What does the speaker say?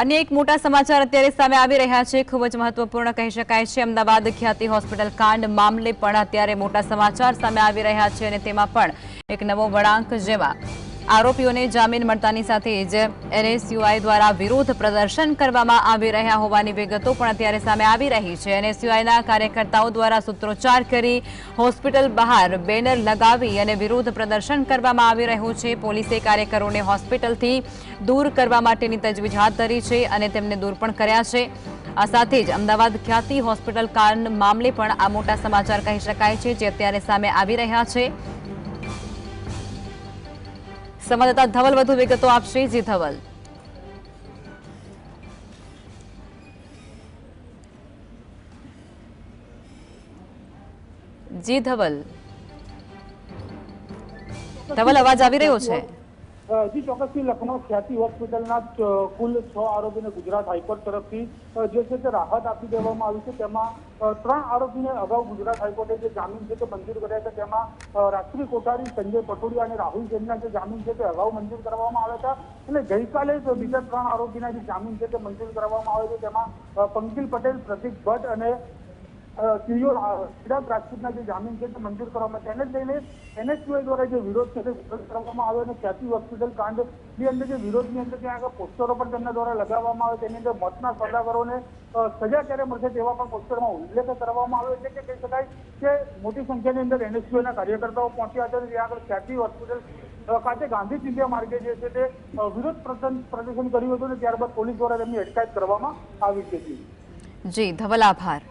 અન્ય એક મોટા સમાચાર અત્યારે સામે આવી રહ્યા છે. ખૂબ જ મહત્વપૂર્ણ કહી શકાય છે. અમદાવાદ ખ્યાતિ હોસ્પિટલ કાંડ મામલે પણ અત્યારે મોટા સમાચાર સામે આવી રહ્યા છે અને તેમાં પણ એક નવો વળાંક જેમાં આરોપીઓને જામીન મળતાની સાથે જ એનએસયુઆઈ દ્વારા વિરોધ પ્રદર્શન કરવામાં આવી રહ્યા હોવાની વિગતો પણ અત્યારે સામે આવી રહી છે. એનએસયુઆઈના કાર્યકર્તાઓ દ્વારા સૂત્રોચ્ચાર કરી હોસ્પિટલ બહાર બેનર લગાવી અને વિરોધ પ્રદર્શન કરવામાં આવી રહ્યું છે. પોલીસે કાર્યકરોને હોસ્પિટલથી દૂર કરવા માટેની તજવીજ હાથ ધરી છે અને તેમને દૂર પણ કર્યા છે. આ સાથે જ અમદાવાદ ખ્યાતિ હોસ્પિટલ કાંડ મામલે પણ આ મોટા સમાચાર કહી શકાય છે જે અત્યારે સામે આવી રહ્યા છે. સંવાદદાતા ધવલ વધુ વિગતો આપશે. જી ધવલ. જી ધવલ. ધવલ અવાજ આવી રહ્યો છે? જી, ચોક્કસથી લખનૌ ખ્યાતિ હોસ્પિટલના કુલ છ આરોપીને ગુજરાત હાઈકોર્ટ તરફથી જે છે તે રાહત આપી દેવામાં આવી છે. તેમાં ત્રણ આરોપીને અગાઉ ગુજરાત હાઈકોર્ટે જે જામીન છે તે મંજૂર કર્યા છે. તેમાં રાત્રી કોઠારી, સંજય પટોડિયા અને રાહુલ જૈનના જે જામીન છે તે અગાઉ મંજૂર કરવામાં આવ્યા હતા. અને ગઈકાલે જ બીજા ત્રણ આરોપીના જે જામીન છે તે મંજૂર કરવામાં આવે છે. તેમાં પંકિલ પટેલ, પ્રતિક ભટ્ટ અને સીઓ ચિરાગ રાજપૂતના જે જામીન છે તે મંજૂર કરવામાં તેને લઈને એનએસયુઆઈ દ્વારા જે વિરોધ છે તે વિરોધ કરવામાં આવ્યો અને ખ્યાતિ હોસ્પિટલ કાંડની અંદર જે વિરોધની અંદર ત્યાં આગળ પોસ્ટરો પણ તેમના દ્વારા લગાવવામાં આવે, તેની અંદર મોતના સોદાગરોને સજા ક્યારે મળશે તેવા પણ પોસ્ટરમાં ઉલ્લેખ કરવામાં આવ્યો છે કે કહી શકાય કે મોટી સંખ્યાની અંદર એનએસયુઆઈના કાર્યકર્તાઓ પહોંચ્યા હતા ત્યાં આગળ ખ્યાતિ હોસ્પિટલ ખાતે ગાંધી ચિંધ્યા માર્ગે જે છે તે વિરોધ પ્રદર્શન કર્યું હતું અને ત્યારબાદ પોલીસ દ્વારા તેમની અટકાયત કરવામાં આવી જી. જી, ધવલ આભાર